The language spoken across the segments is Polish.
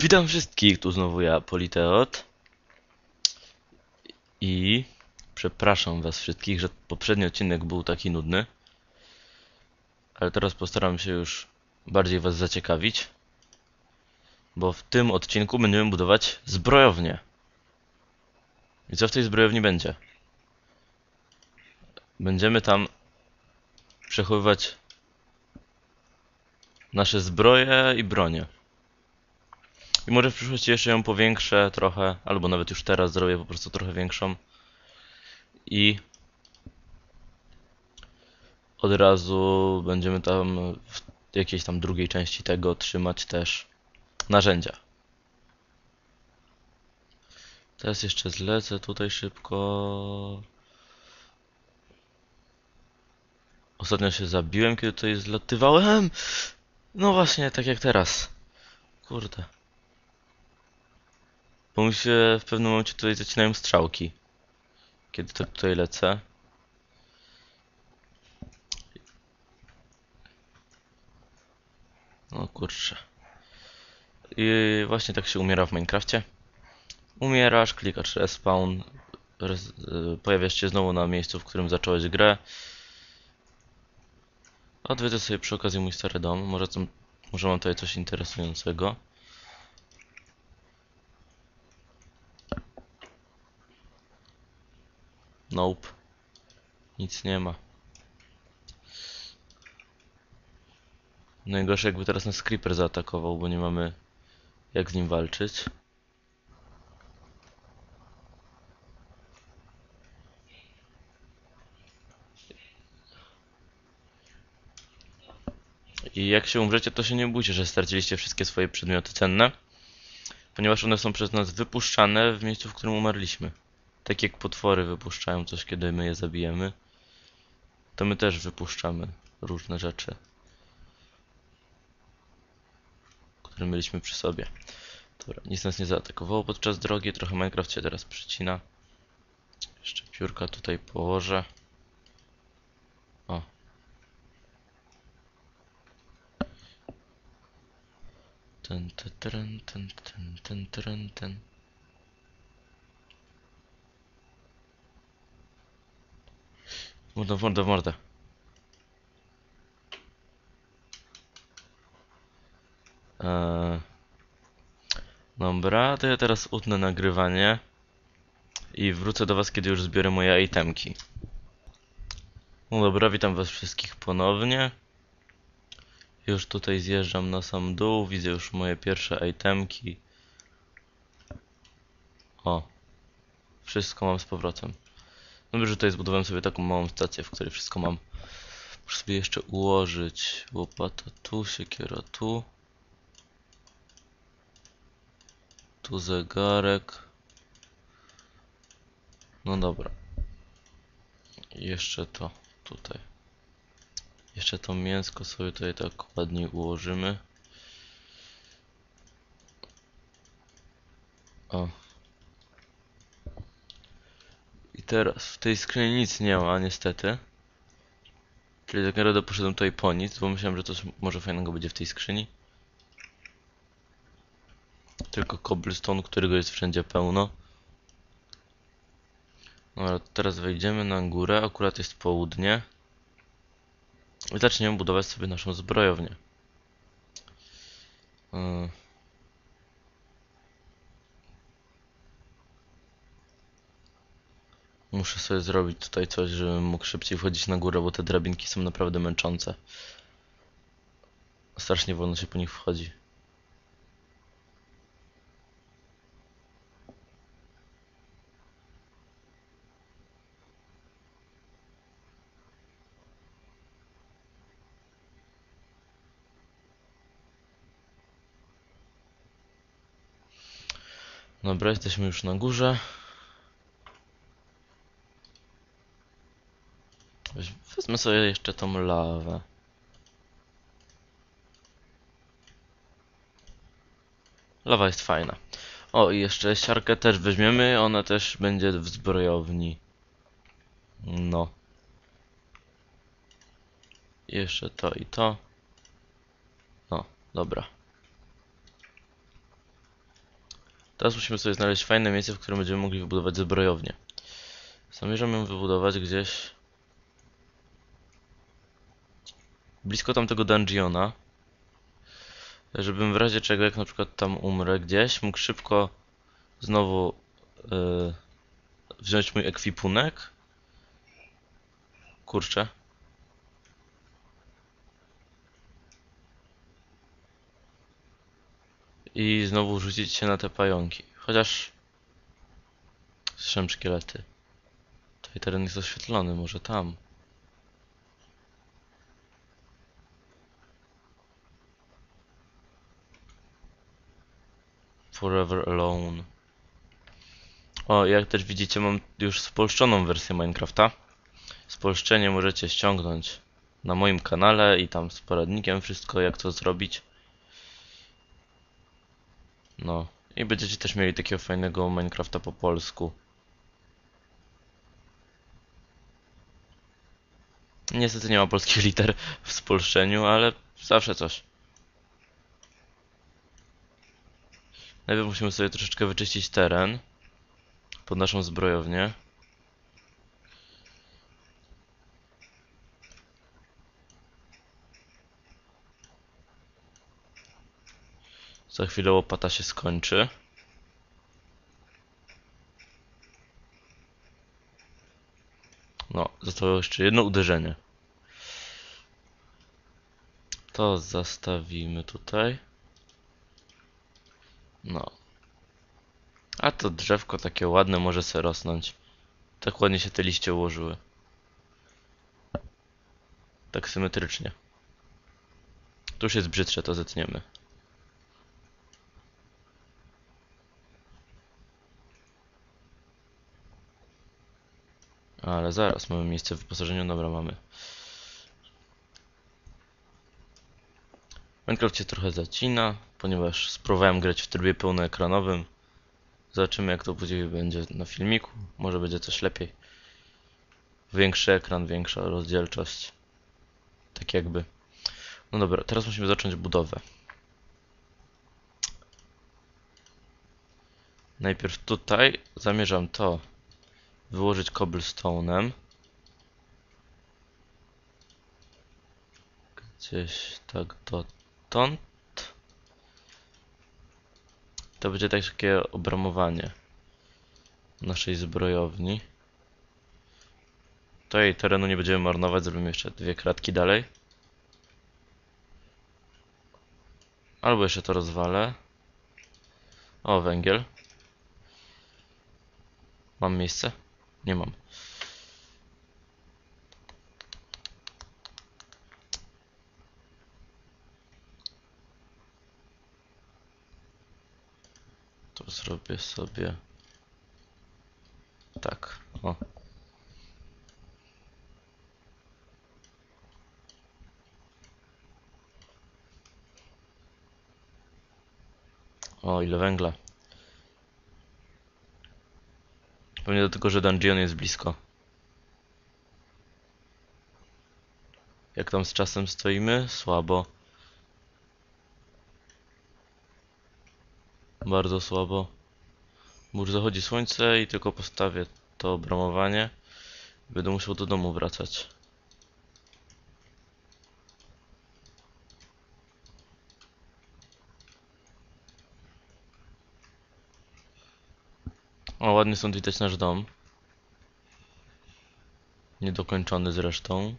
Witam wszystkich, tu znowu ja, Politeot. I przepraszam was wszystkich, że poprzedni odcinek był taki nudny. Ale teraz postaram się już bardziej was zaciekawić. Bo w tym odcinku będziemy budować zbrojownię. I co w tej zbrojowni będzie? Będziemy tam przechowywać nasze zbroje i bronie. I może w przyszłości jeszcze ją powiększę trochę, albo nawet już teraz zrobię po prostu trochę większą. I od razu będziemy tam w jakiejś tam drugiej części tego trzymać też narzędzia. Teraz jeszcze zlecę tutaj szybko. Ostatnio się zabiłem, kiedy tutaj zlatywałem. No właśnie, tak jak teraz. Kurde. Bo mi się w pewnym momencie tutaj zacinają strzałki. Kiedy to tutaj lecę. No kurczę. I właśnie tak się umiera w Minecrafcie. Umierasz, klikasz respawn, res, y, pojawiasz się znowu na miejscu, w którym zacząłeś grę. Odwiedzę sobie przy okazji mój stary dom. Może, może mam tutaj coś interesującego. Nope. Nic nie ma. Najgorsze jakby teraz nas creeper zaatakował, bo nie mamy jak z nim walczyć. I jak się umrzecie, to się nie bójcie, że straciliście wszystkie swoje przedmioty cenne, ponieważ one są przez nas wypuszczane w miejscu, w którym umarliśmy. Tak jak potwory wypuszczają coś, kiedy my je zabijemy, to my też wypuszczamy różne rzeczy, które mieliśmy przy sobie. Dobra, nic nas nie zaatakowało podczas drogi, trochę Minecraft się teraz przycina. Jeszcze piórka tutaj położę. O. Ten, ten, ten, ten, ten, ten, ten, Mordę, mordę, mordę. Eee, dobra, to ja teraz utnę nagrywanie i wrócę do was, kiedy już zbiorę moje itemki. No dobra, witam was wszystkich ponownie. Już tutaj zjeżdżam na sam dół, widzę już moje pierwsze itemki. O, wszystko mam z powrotem. Dobrze, że tutaj zbudowałem sobie taką małą stację, w której wszystko mam. Muszę sobie jeszcze ułożyć. Łopata tu, siekiera tu. Tu zegarek. No dobra. Jeszcze to tutaj. Jeszcze to mięsko sobie tutaj tak ładnie ułożymy. O. I teraz w tej skrzyni nic nie ma, niestety. Czyli tak naprawdę poszedłem tutaj po nic, bo myślałem, że coś może fajnego będzie w tej skrzyni. Tylko cobblestone, którego jest wszędzie pełno. Dobra, teraz wejdziemy na górę, akurat jest południe. I zaczniemy budować sobie naszą zbrojownię. Yy. Muszę sobie zrobić tutaj coś, żebym mógł szybciej wchodzić na górę, bo te drabinki są naprawdę męczące. Strasznie wolno się po nich wchodzi. Dobra, jesteśmy już na górze. Wezmę sobie jeszcze tą lawę. Lawa jest fajna. O, i jeszcze siarkę też weźmiemy, ona też będzie w zbrojowni. No. Jeszcze to i to. No, dobra. Teraz musimy sobie znaleźć fajne miejsce, w którym będziemy mogli wybudować zbrojownię. Zamierzam ją wybudować gdzieś blisko tamtego dungeona, żebym w razie czego, jak na przykład tam umrę gdzieś, mógł szybko znowu yy, wziąć mój ekwipunek. Kurczę. I znowu rzucić się na te pająki. Chociaż... Słyszałem szkielety. Tutaj teren jest oświetlony, może tam. Forever Alone. O, jak też widzicie, mam już spolszczoną wersję Minecrafta. Spolszczenie możecie ściągnąć na moim kanale i tam z poradnikiem wszystko, jak to zrobić. No, i będziecie też mieli takiego fajnego Minecrafta po polsku. Niestety nie ma polskich liter w spolszczeniu, ale zawsze coś. Najpierw musimy sobie troszeczkę wyczyścić teren pod naszą zbrojownię. Za chwilę łopata się skończy. No, zostało jeszcze jedno uderzenie. To zastawimy tutaj. No. A to drzewko takie ładne może se rosnąć. Tak ładnie się te liście ułożyły. Tak symetrycznie. Tu już jest brzydsze, to zetniemy. Ale zaraz, mamy miejsce w wyposażeniu, dobra mamy. Minecraft się trochę zacina, ponieważ spróbowałem grać w trybie pełnoekranowym. Zobaczymy jak to później będzie na filmiku. Może będzie coś lepiej. Większy ekran, większa rozdzielczość. Tak jakby. No dobra, teraz musimy zacząć budowę. Najpierw tutaj zamierzam to wyłożyć cobblestone'em. Gdzieś tak dotąd. To będzie takie obramowanie naszej zbrojowni. Tutaj terenu nie będziemy marnować, zrobimy jeszcze dwie kratki dalej. Albo jeszcze to rozwalę. O, węgiel. Mam miejsce? Nie mam. Zrobię sobie tak. O. O, ile węgla. Pewnie dlatego, że dungeon jest blisko. Jak tam z czasem stoimy? Słabo. Bardzo słabo. Bo już zachodzi słońce i tylko postawię to obramowanie. Będę musiał do domu wracać. O, ładnie stąd widać nasz dom. Niedokończony zresztą.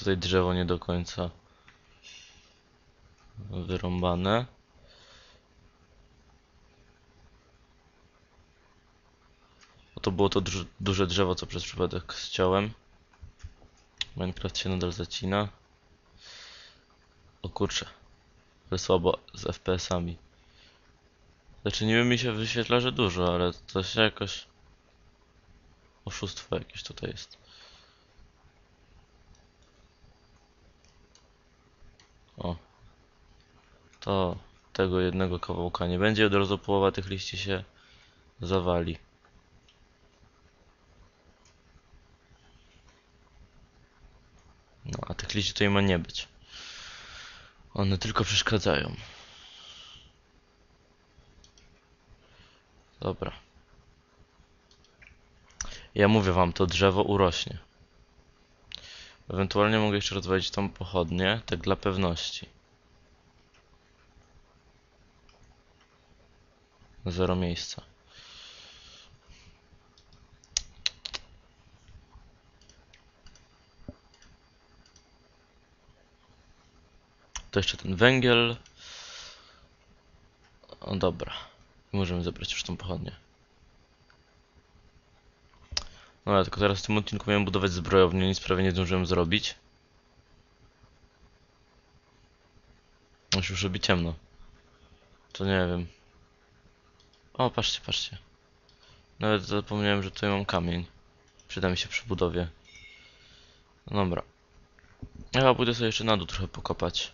Tutaj drzewo nie do końca wyrąbane. O, to było to duże, drzewo, co przez przypadek ściąłem. Minecraft się nadal zacina. O kurczę. Ale słabo z FPS-ami. Znaczy mi się wyświetla, że dużo, ale to się jakoś... Oszustwo jakieś tutaj jest. O. To tego jednego kawałka nie będzie, od razu połowa tych liści się zawali. No, a tych liści tutaj ma nie być. One tylko przeszkadzają. Dobra. Ja mówię wam, to drzewo urośnie. Ewentualnie mogę jeszcze rozwalić tą pochodnię, tak dla pewności. Zero miejsca. To jeszcze ten węgiel. O dobra. Możemy zebrać już tą pochodnię. No ale tylko teraz w tym odcinku miałem budować zbrojownię, nic prawie nie zdążyłem zrobić. Się już robi ciemno. To nie wiem. O, patrzcie, patrzcie. Nawet zapomniałem, że tutaj mam kamień. Przyda mi się przy budowie. No dobra. Ja pójdę sobie jeszcze na dół trochę pokopać.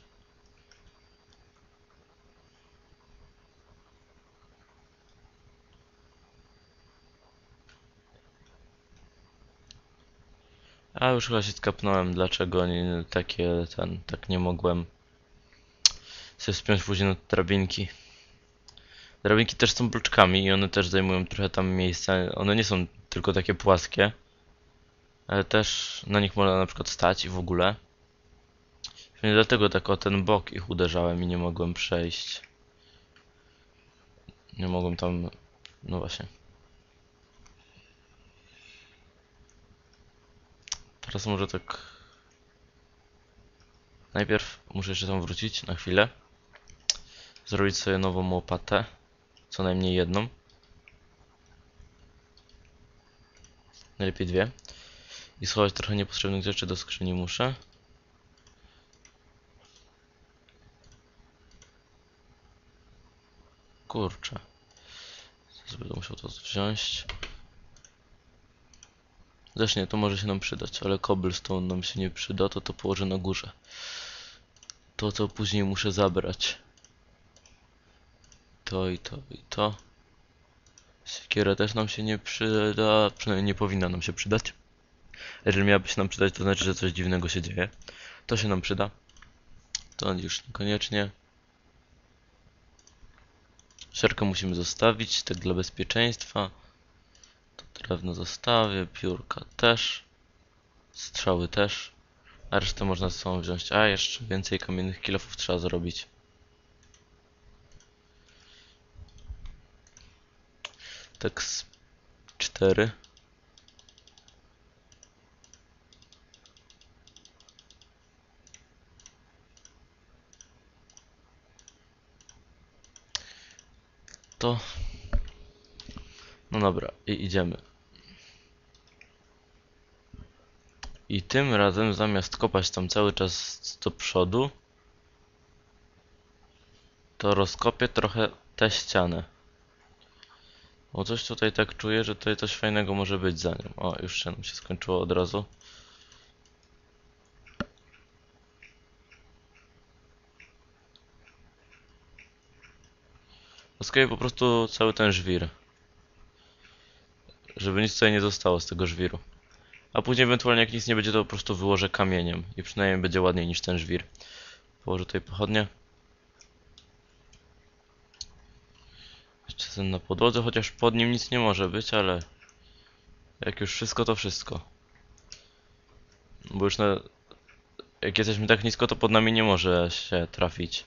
A już chyba się skapnąłem, dlaczego nie takie ten, tak nie mogłem się spiąć później na drabinki. Drabinki też są bloczkami i one też zajmują trochę tam miejsca. One nie są tylko takie płaskie, ale też na nich można na przykład stać i w ogóle. Więc dlatego tak o ten bok ich uderzałem i nie mogłem przejść. Nie mogłem tam, no właśnie. Teraz może tak. Najpierw muszę jeszcze tam wrócić na chwilę. Zrobić sobie nową łopatę. Co najmniej jedną. Najlepiej dwie. I schować trochę niepotrzebnych rzeczy do skrzyni muszę. Kurczę. Teraz będę musiał to wziąć. Zresztą to może się nam przydać, ale cobblestone nam się nie przyda, to to położę na górze. To, co później muszę zabrać. To i to i to. Siekiera też nam się nie przyda, przynajmniej nie powinna nam się przydać. Jeżeli miałaby się nam przydać, to znaczy, że coś dziwnego się dzieje. To się nam przyda. To już niekoniecznie. Szerkę musimy zostawić, tak dla bezpieczeństwa. Drewno zostawię, piórka też. Strzały też. A resztę można z sobą wziąć. A, jeszcze więcej kamiennych kilofów trzeba zrobić. Tak z cztery. To. No dobra, i idziemy. I tym razem zamiast kopać tam cały czas do przodu, to rozkopię trochę tę ścianę. Bo coś tutaj tak czuję, że tutaj coś fajnego może być za nią. O, już się nam się skończyło od razu. Rozkopię po prostu cały ten żwir. Żeby nic tutaj nie zostało z tego żwiru. A później ewentualnie jak nic nie będzie, to po prostu wyłożę kamieniem. I przynajmniej będzie ładniej niż ten żwir. Położę tutaj pochodnie. Jeszcze ten na podłodze, chociaż pod nim nic nie może być, ale... Jak już wszystko, to wszystko. Bo już na... Jak jesteśmy tak nisko, to pod nami nie może się trafić.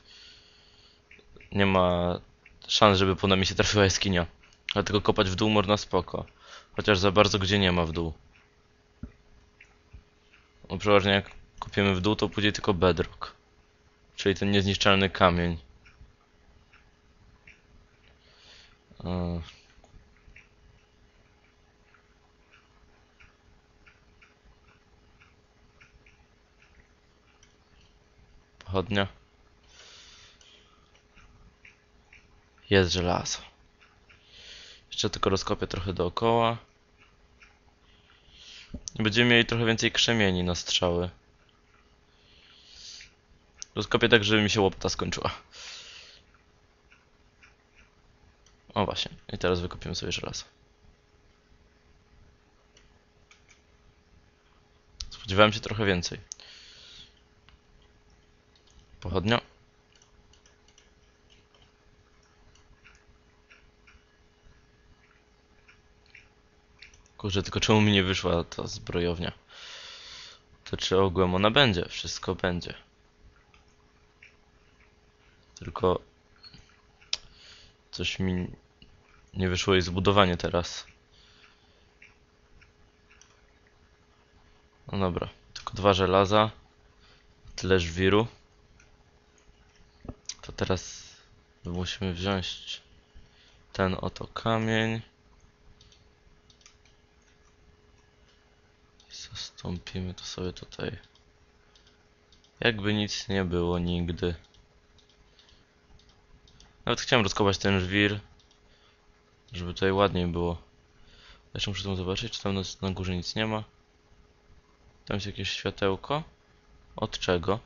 Nie ma szans, żeby pod nami się trafiła jaskinia. Dlatego kopać w dół można spoko. Chociaż za bardzo gdzie nie ma w dół. No przeważnie jak kopiemy w dół, to pójdzie tylko bedrock. Czyli ten niezniszczalny kamień. E. Pochodnia. Jest żelazo. Jeszcze tylko rozkopię trochę dookoła. Będziemy mieli trochę więcej krzemieni na strzały. Rozkopię tak, żeby mi się łopata skończyła. O właśnie. I teraz wykopiemy sobie żelazo. Spodziewałem się trochę więcej. Pochodnia. Kurczę, tylko czemu mi nie wyszła ta zbrojownia? To czy ogółem ona będzie? Wszystko będzie. Tylko... Coś mi nie wyszło jej zbudowanie teraz. No dobra, tylko dwa żelaza. Tyle żwiru. To teraz musimy wziąć ten oto kamień. Zastąpimy to sobie tutaj. Jakby nic nie było nigdy. Nawet chciałem rozkopać ten żwir, żeby tutaj ładniej było. Jeszcze muszę tam zobaczyć, czy tam na, na górze nic nie ma. Tam jest jakieś światełko. Od czego?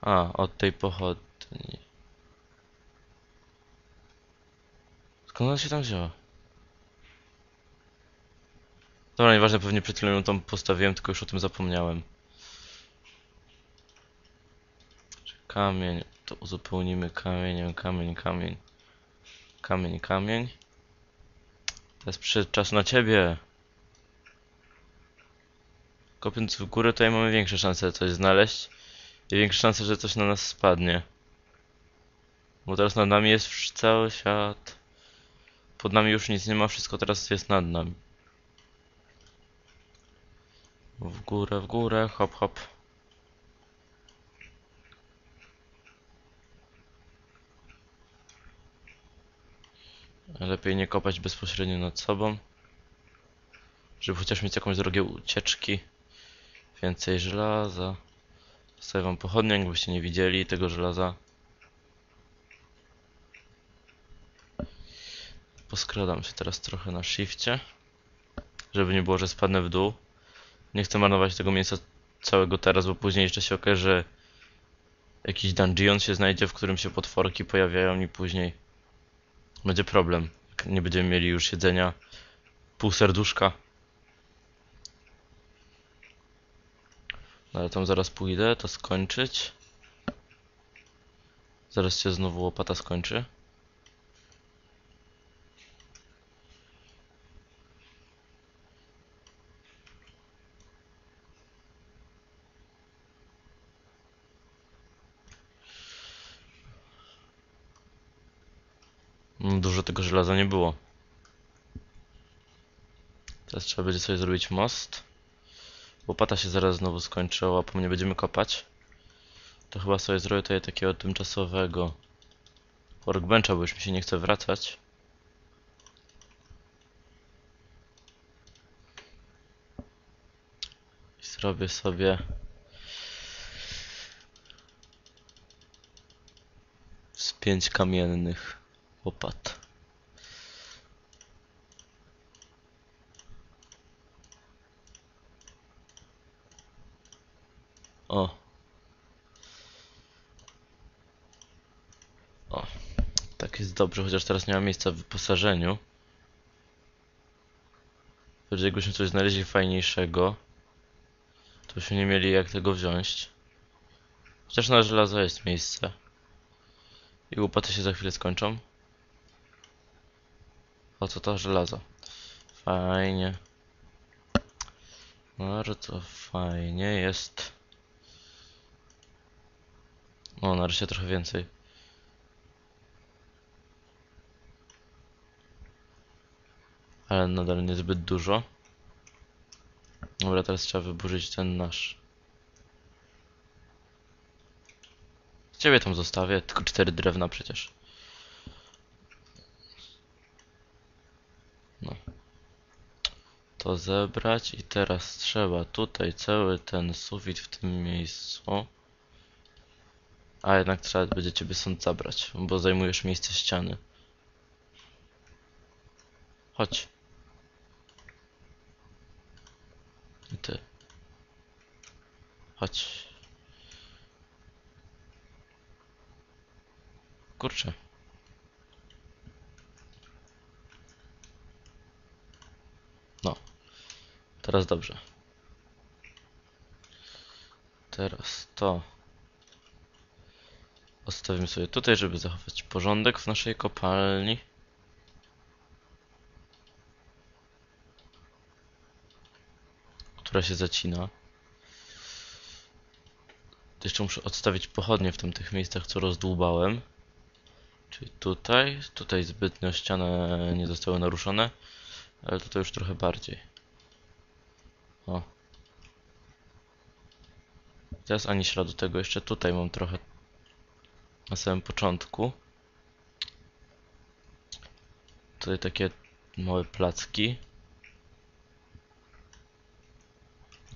A, od tej pochodni. Skąd ona się tam wzięła? Dobra, nieważne, pewnie przed chwilą ją tam postawiłem, tylko już o tym zapomniałem. Kamień, to uzupełnimy kamieniem, kamień, kamień. Kamień, kamień. Teraz przyszedł czas na ciebie. Kopiąc w górę tutaj mamy większe szanse coś znaleźć. I większe szanse, że coś na nas spadnie. Bo teraz nad nami jest cały świat. Pod nami już nic nie ma, wszystko teraz jest nad nami. W górę, w górę, hop, hop. Lepiej nie kopać bezpośrednio nad sobą. Żeby chociaż mieć jakąś drogę ucieczki. Więcej żelaza. Zostawię wam pochodnie, jakbyście nie widzieli tego żelaza. Poskradam się teraz trochę na shifcie. Żeby nie było, że spadnę w dół. Nie chcę marnować tego miejsca całego teraz, bo później jeszcze się okaże, że jakiś dungeon się znajdzie, w którym się potworki pojawiają i później będzie problem. Nie będziemy mieli już jedzenia. Pół serduszka. No ale tam zaraz pójdę, to skończyć. Zaraz się znowu łopata skończy. Mm, Dużo tego żelaza nie było. Teraz trzeba będzie sobie zrobić most. Łopata się zaraz znowu skończyła, po mnie będziemy kopać. To chyba sobie zrobię tutaj takiego tymczasowego workbencha, bo już mi się nie chce wracać. I zrobię sobie z pięć kamiennych łopat. O. O. Tak jest dobrze, chociaż teraz nie ma miejsca w wyposażeniu. Choć jakbyśmy coś znaleźli fajniejszego, to byśmy nie mieli jak tego wziąć. Chociaż na żelazo jest miejsce. I łopaty się za chwilę skończą. O co to żelazo? Fajnie. Bardzo fajnie jest. O, nareszcie trochę więcej. Ale nadal niezbyt dużo. Dobra, teraz trzeba wyburzyć ten nasz. Ciebie tam zostawię, tylko cztery drewna przecież. No. To zebrać i teraz trzeba tutaj cały ten sufit w tym miejscu. A jednak trzeba będzie ciebie stąd zabrać, bo zajmujesz miejsce ściany. Chodź. I ty. Chodź. Kurczę. No. Teraz dobrze. Teraz to. Odstawimy sobie tutaj, żeby zachować porządek w naszej kopalni. Która się zacina. Jeszcze muszę odstawić pochodnie w tamtych miejscach, co rozdłubałem. Czyli tutaj, tutaj zbytnio ściany nie zostały naruszone, ale tutaj już trochę bardziej. O. Teraz ani śladu tego, jeszcze tutaj mam trochę na samym początku. Tutaj takie małe placki.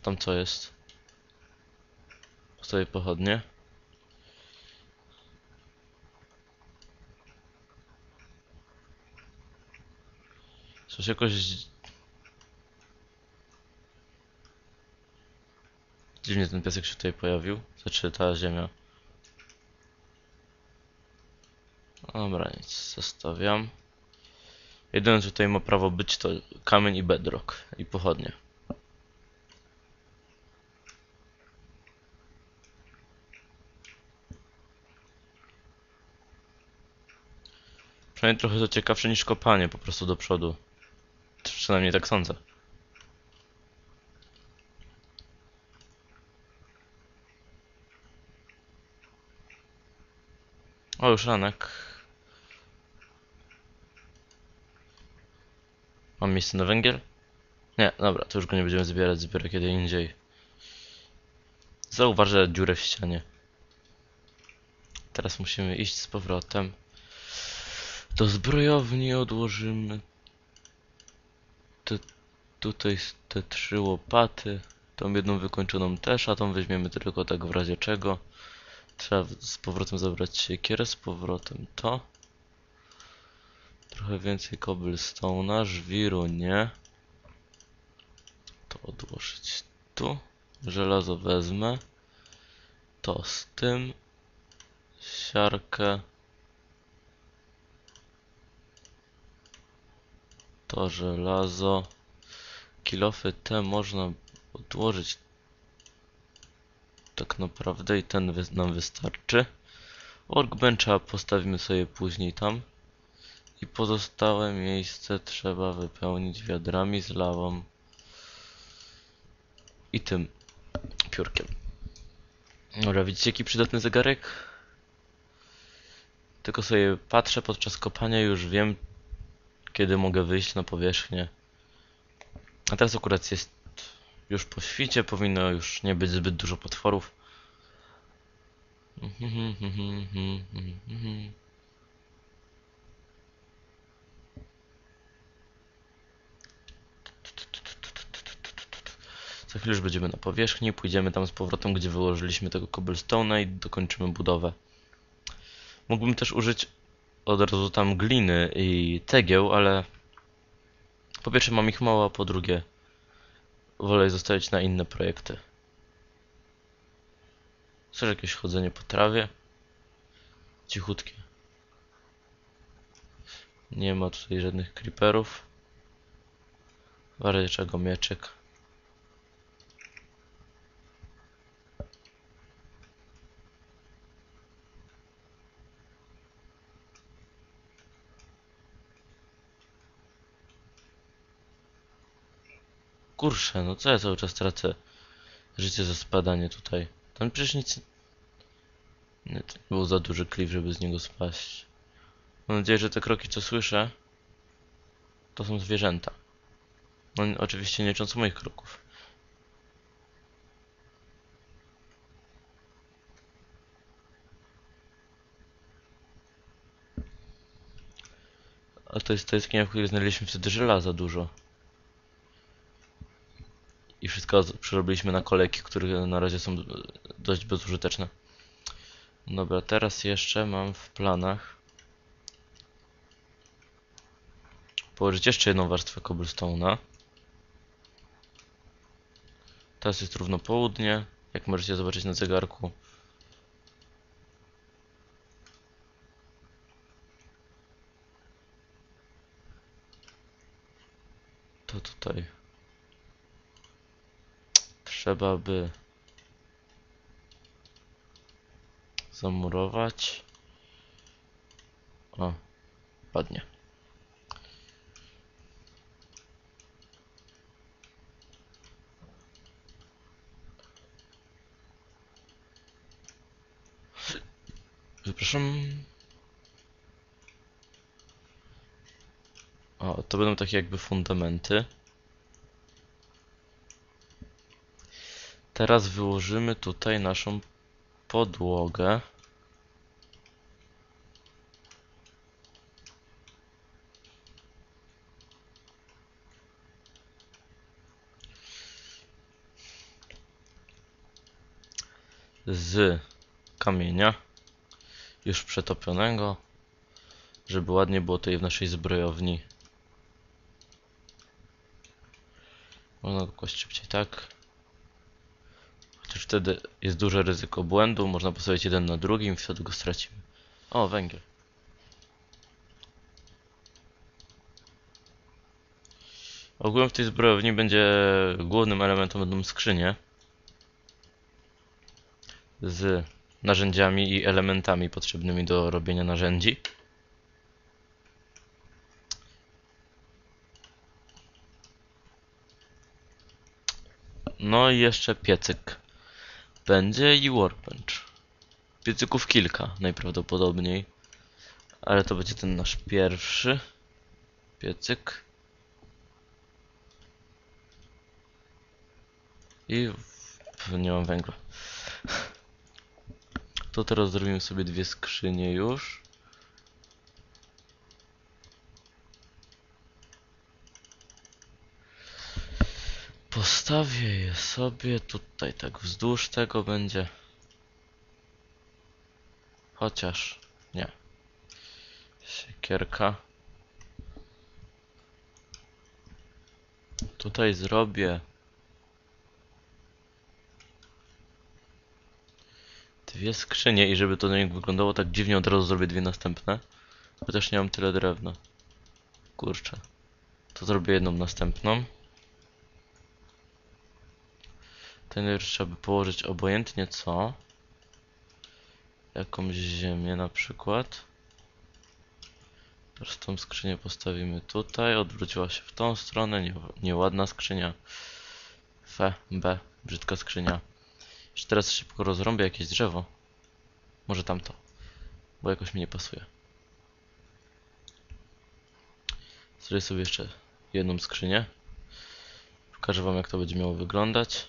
Tam co jest? Postawię pochodnie. Coś jakoś... Dziwnie ten piasek się tutaj pojawił. Znaczy ta ziemia. Dobra, nic, zostawiam. Jedyne co tutaj ma prawo być to kamień i bedrock i pochodnie. Przynajmniej trochę to ciekawsze niż kopanie po prostu do przodu. Przynajmniej tak sądzę. O, już ranek. Mam miejsce na węgiel? Nie, dobra, to już go nie będziemy zbierać, zbiorę kiedy indziej. Zauważę dziurę w ścianie. Teraz musimy iść z powrotem. Do zbrojowni odłożymy te, tutaj te trzy łopaty. Tą jedną wykończoną też, a tą weźmiemy tylko tak w razie czego. Trzeba z powrotem zabrać siekierę, z powrotem to. Trochę więcej cobblestone'a, żwiru nie. To odłożyć tu. Żelazo wezmę. To z tym. Siarkę. To żelazo. Kilofy te można odłożyć tak naprawdę i ten nam wystarczy. Workbencha postawimy sobie później tam. I pozostałe miejsce trzeba wypełnić wiadrami z lawą. I tym piórkiem. Dobra, widzicie jaki przydatny zegarek? Tylko sobie patrzę podczas kopania już wiem kiedy mogę wyjść na powierzchnię. A teraz akurat jest już po świcie, powinno już nie być zbyt dużo potworów. Za chwilę już będziemy na powierzchni, pójdziemy tam z powrotem, gdzie wyłożyliśmy tego cobblestone'a i dokończymy budowę. Mógłbym też użyć od razu tam gliny i cegieł, ale po pierwsze mam ich mało, a po drugie wolę je zostawić na inne projekty. Chcesz jakieś chodzenie po trawie? Cichutkie. Nie ma tutaj żadnych creeperów. W razie czego mieczek. Kurczę, no co ja cały czas tracę życie za spadanie tutaj. Tam przecież nic... Nie, to był za duży klif, żeby z niego spaść. Mam nadzieję, że te kroki, co słyszę, to są zwierzęta. No oczywiście nie licząc moich kroków. A to jest to jaskinia, w której znaleźliśmy wtedy żelaza dużo. I wszystko przerobiliśmy na kolejki, które na razie są dość bezużyteczne. Dobra, teraz jeszcze mam w planach położyć jeszcze jedną warstwę cobblestone'a. Teraz jest równo południe, jak możecie zobaczyć na zegarku. To tutaj trzeba by zamurować. O, ładnie. Przepraszam. O, to będą takie jakby fundamenty. Teraz wyłożymy tutaj naszą podłogę. Z kamienia już przetopionego, żeby ładnie było tutaj w naszej zbrojowni. Można kłaść szybciej tak. Chociaż wtedy jest duże ryzyko błędu, można postawić jeden na drugim wtedy go stracimy. O, węgiel. Ogółem w tej zbrojowni będzie głównym elementem będą skrzynie z narzędziami i elementami potrzebnymi do robienia narzędzi. No i jeszcze piecyk. Będzie i workbench. Piecyków kilka najprawdopodobniej. Ale to będzie ten nasz pierwszy piecyk. I nie mam węgla. To teraz zrobimy sobie dwie skrzynie już. Postawię je sobie tutaj, tak wzdłuż tego będzie. Chociaż nie. Siekierka. Tutaj zrobię dwie skrzynie i żeby to nie wyglądało tak dziwnie, od razu zrobię dwie następne. Chociaż nie mam tyle drewna. Kurczę. To zrobię jedną następną. Ten już trzeba by położyć obojętnie co. Jakąś ziemię na przykład. Tą skrzynię postawimy tutaj. Odwróciła się w tą stronę. Nie, nieładna skrzynia. F, B. Brzydka skrzynia. Jeszcze teraz szybko rozrąbię jakieś drzewo. Może tamto. Bo jakoś mi nie pasuje. Zrobię sobie jeszcze jedną skrzynię. Pokażę wam jak to będzie miało wyglądać.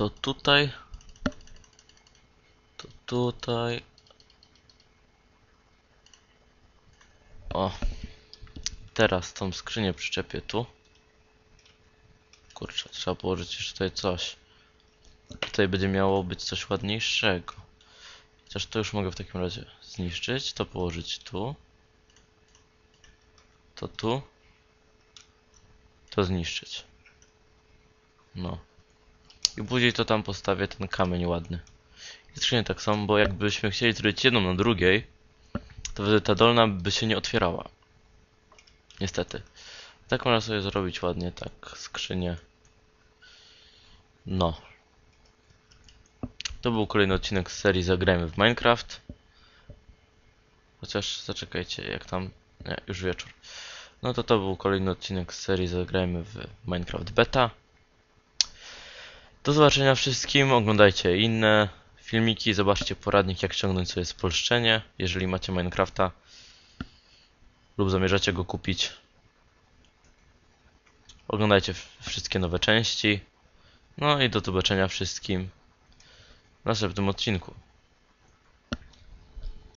To tutaj. To tutaj. O. Teraz tą skrzynię przyczepię tu. Kurczę, trzeba położyć jeszcze tutaj coś. Tutaj będzie miało być coś ładniejszego. Chociaż to już mogę w takim razie zniszczyć. To położyć tu. To tu. To zniszczyć. No. I później to tam postawię ten kamień ładny. I skrzynię tak samo, bo jakbyśmy chcieli zrobić jedną na drugiej, to wtedy ta dolna by się nie otwierała. Niestety. Tak można sobie zrobić ładnie, tak, skrzynię. No. To był kolejny odcinek z serii Zagrajmy w Minecraft. Chociaż, zaczekajcie, jak tam... Nie, już wieczór. No to to był kolejny odcinek z serii Zagrajmy w Minecraft Beta. Do zobaczenia wszystkim, oglądajcie inne filmiki, zobaczcie poradnik jak ściągnąć sobie spolszczenie, jeżeli macie Minecrafta lub zamierzacie go kupić. Oglądajcie wszystkie nowe części. No i do zobaczenia wszystkim w następnym odcinku.